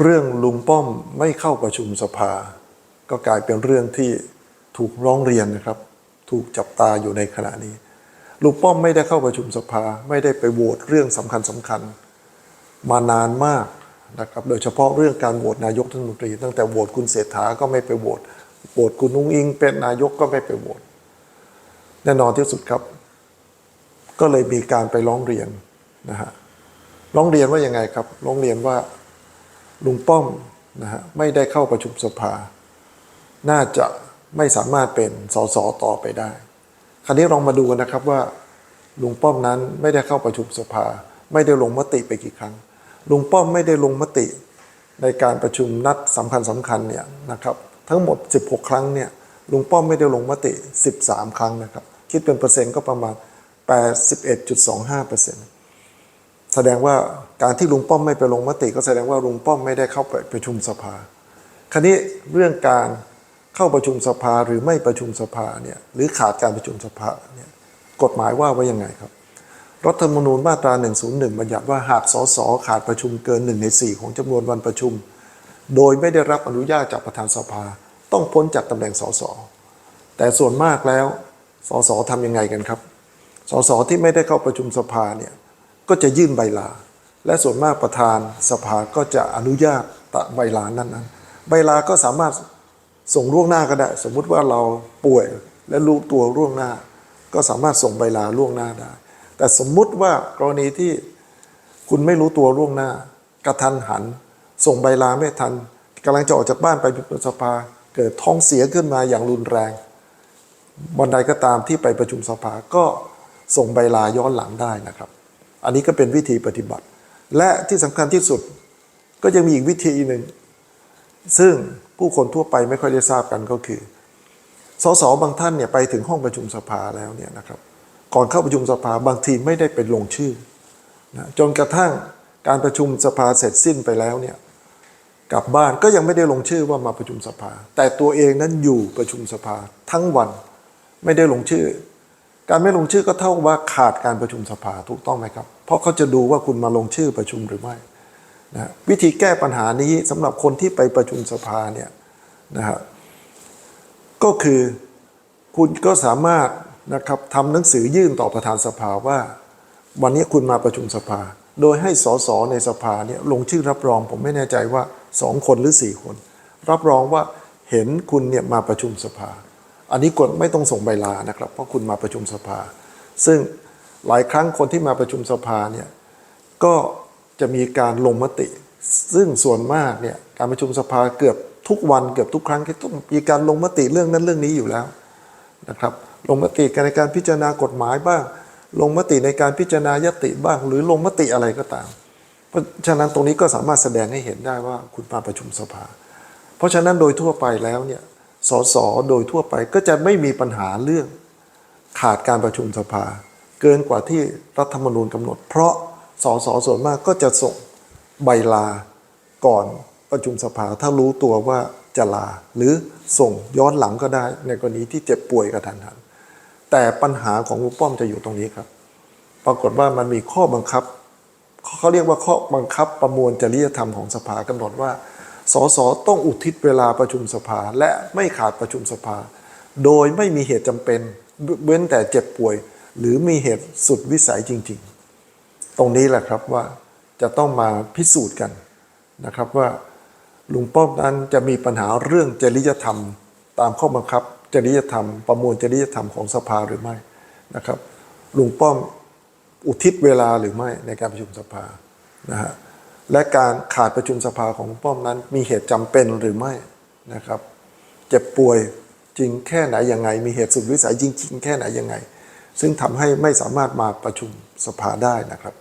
เรื่องลุงป้อมไม่เข้าประชุมสภา ก็กลายเป็นเรื่องที่ถูกร้องเรียนนะครับ ถูกจับตาอยู่ในขณะนี้ ลุงป้อมไม่ได้เข้าประชุมสภา ไม่ได้ไปโหวตเรื่องสำคัญสำคัญ มานานมากนะครับ โดยเฉพาะเรื่องการโหวตนายกรัฐมนตรี ตั้งแต่โหวตคุณเศรษฐาก็ไม่ไปโหวตโหวตคุณนุ้งอิง เป็นนายกก็ไม่ไปโหวตแน่นอนที่สุดครับ ก็เลยมีการไปร้องเรียนนะฮะร้องเรียนว่ายังไงครับร้องเรียนว่า ลุงป้อมนะฮะไม่ได้เข้าประชุมสภา น่าจะไม่สามารถเป็นสสต่อไปได้ คราวนี้ลองมาดูกันนะครับว่าลุงป้อมนั้นไม่ได้เข้าประชุมสภา ไม่ได้ลงมติไปกี่ครั้ง ลุงป้อมไม่ได้ลงมติในการประชุมนัดสำคัญสำคัญเนี่ยนะครับทั้งหมด 16 ครั้งเนี่ยลุงป้อมไม่ได้ลงมติ 13 ครั้งนะครับ คิดเป็นเปอร์เซ็นต์ก็ประมาณ 81.25%เปอร์เซ็นต์ แสดงว่าการที่ลุงป้อมไม่ไปลงมติ ก็แสดงว่าลุงป้อมไม่ได้เข้าไปประชุมสภา คราวนี้เรื่องการเข้าประชุมสภาหรือไม่ประชุมสภาเนี่ยหรือขาดการประชุมสภาเนี่ยกฎหมายว่าไว้ยังไงครับ รัฐธรรมนูญมาตรา 101 บัญญัติว่าหากสสขาดประชุมเกิน1ใน4ของจำนวนวันประชุม โดยไม่ได้รับอนุญาตจากประธานสภา ต้องพ้นจากตำแหน่งสสแต่ส่วนมากแล้วสสทำยังไงกันครับสสที่ไม่ได้เข้าประชุมสภาเนี่ย ก็จะยื่นใบลา และส่วนมากประธานสภาก็จะอนุญาตตใบลานั้นนั้นๆใบลาก็สามารถส่งล่วงหน้าก็ได้ สมมุติว่าเราป่วยและรู้ตัวล่วงหน้า ก็สามารถส่งใบลาล่วงหน้าได้ แต่สมมุติว่ากรณีที่คุณไม่รู้ตัวล่วงหน้ากระทันหัน ส่งใบลาไม่ทันกำลังจะออกจากบ้านไปประชุมสภา เกิดท้องเสียขึ้นมาอย่างรุนแรงวันใดก็ตามที่ไปประชุมสภาก็ส่งใบลาย้อนหลังได้นะครับ อันนี้ก็เป็นวิธีปฏิบัติ และที่สำคัญที่สุดก็ยังมีอีกวิธีหนึ่ง ซึ่งผู้คนทั่วไปไม่ค่อยได้ทราบกันก็คือสสบางท่านเนี่ยไปถึงห้องประชุมสภาแล้วเนี่ยนะครับ ก่อนเข้าประชุมสภาบางทีไม่ได้เป็นลงชื่อนะจนกระทั่งการประชุมสภาเสร็จสิ้นไปแล้วเนี่ยกลับบ้านก็ยังไม่ได้ลงชื่อว่ามาประชุมสภา แต่ตัวเองนั้นอยู่ประชุมสภาทั้งวันไม่ได้ลงชื่อ การไม่ลงชื่อก็เท่ากับว่าขาดการประชุมสภาถูกต้องไหมครับ เพราะเขาจะดูว่าคุณมาลงชื่อประชุมหรือไม่นะวิธีแก้ปัญหานี้สำหรับคนที่ไปประชุมสภาเนี่ยนะฮะก็คือคุณก็สามารถนะครับทำหนังสือยื่นต่อประธานสภาว่า วันนี้คุณมาประชุมสภา โดยให้สสในสภาเนี่ยลงชื่อรับรองผมไม่แน่ใจว่าสองคนหรือสี่คน รับรองว่าเห็นคุณเนี่ยมาประชุมสภา อันนี้กฎไม่ต้องส่งใบลานะครับ เพราะคุณมาประชุมสภา ซึ่งหลายครั้งคนที่มาประชุมสภาเนี่ยก็จะมีการลงมติ ซึ่งส่วนมากเนี่ยการประชุมสภาเกือบทุกวันเกือบทุกครั้งก็ต้องมีการลงมติเรื่องนั้นเรื่องนี้อยู่แล้วนะครับลงมติในการพิจารณากฎหมายบ้าง ลงมติในการพิจารณายติบ้าง หรือลงมติอะไรก็ตาม เพราะฉะนั้นตรงนี้ก็สามารถแสดงให้เห็นได้ว่าคุณมาประชุมสภา เพราะฉะนั้นโดยทั่วไปแล้วเนี่ย สสโดยทั่วไปก็จะไม่มีปัญหาเรื่องขาดการประชุมสภา เกินกว่าที่รัฐธรรมนูญกำหนด เพราะสสส่วนมากก็จะส่งใบลาก่อนประชุมสภาถ้ารู้ตัวว่าจะลา หรือส่งย้อนหลังก็ได้ ในกรณีที่เจ็บป่วยกระทันหัน แต่ปัญหาของลุงป้อมจะอยู่ตรงนี้ครับ ปรากฏว่ามันมีข้อบังคับเขาเรียกว่าข้อบังคับประมวลจริยธรรมของสภากำหนดว่า สสต้องอุทิศเวลาประชุมสภาและไม่ขาดประชุมสภา โดยไม่มีเหตุจำเป็นเว้นแต่เจ็บป่วย หรือมีเหตุสุดวิสัยจริง ๆ ตรงนี้แหละครับว่าจะต้องมาพิสูจน์กันนะครับว่าลุงป้อมนั้นจะมีปัญหาเรื่องจริยธรรม ตามข้อบังคับ จริยธรรม ประมวลจริยธรรมของสภาหรือไม่นะครับลุงป้อมอุทิศเวลาหรือไม่ในการประชุมสภานะฮะ และการขาดประชุมสภาของป้อมนั้น มีเหตุจำเป็นหรือไม่นะครับ เจ็บป่วยจริงแค่ไหนยังไง มีเหตุสุดวิสัยจริง ๆ แค่ไหนยังไง ซึ่งทำให้ไม่สามารถมาประชุมสภาได้นะครับ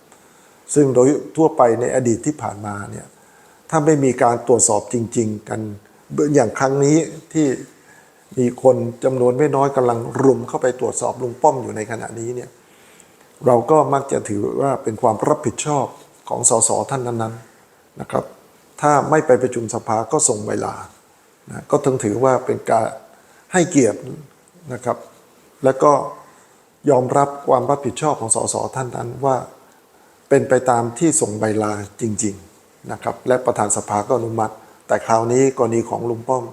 ซึ่งโดยทั่วไปในอดีตที่ผ่านมาเนี่ยถ้าไม่มีการตรวจสอบจริง ๆ กันอย่างครั้งนี้ที่มีคนจำนวนไม่น้อยกำลังรุมเข้าไปตรวจสอบลุงป้อมอยู่ในขณะนี้เนี่ยเราก็มักจะถือว่าเป็นความรับผิดชอบ ของสสท่านนั้นๆนะครับ ถ้าไม่ไปประชุมสภาก็ส่งเวลานะก็ถึงถือว่าเป็นการให้เกียรตินะครับ แล้วก็ยอมรับความรับผิดชอบของสสท่านนั้นว่าเป็นไปตามที่ส่งใบลาจริงๆนะครับ และประธานสภาก็อนุมัติ แต่คราวนี้กรณีของลุงป้อม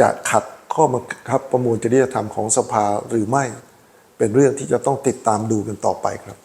จะขัดข้อบังคับประมวลจริยธรรมของสภาหรือไม่เป็นเรื่องที่จะต้องติดตามดูกันต่อไปครับ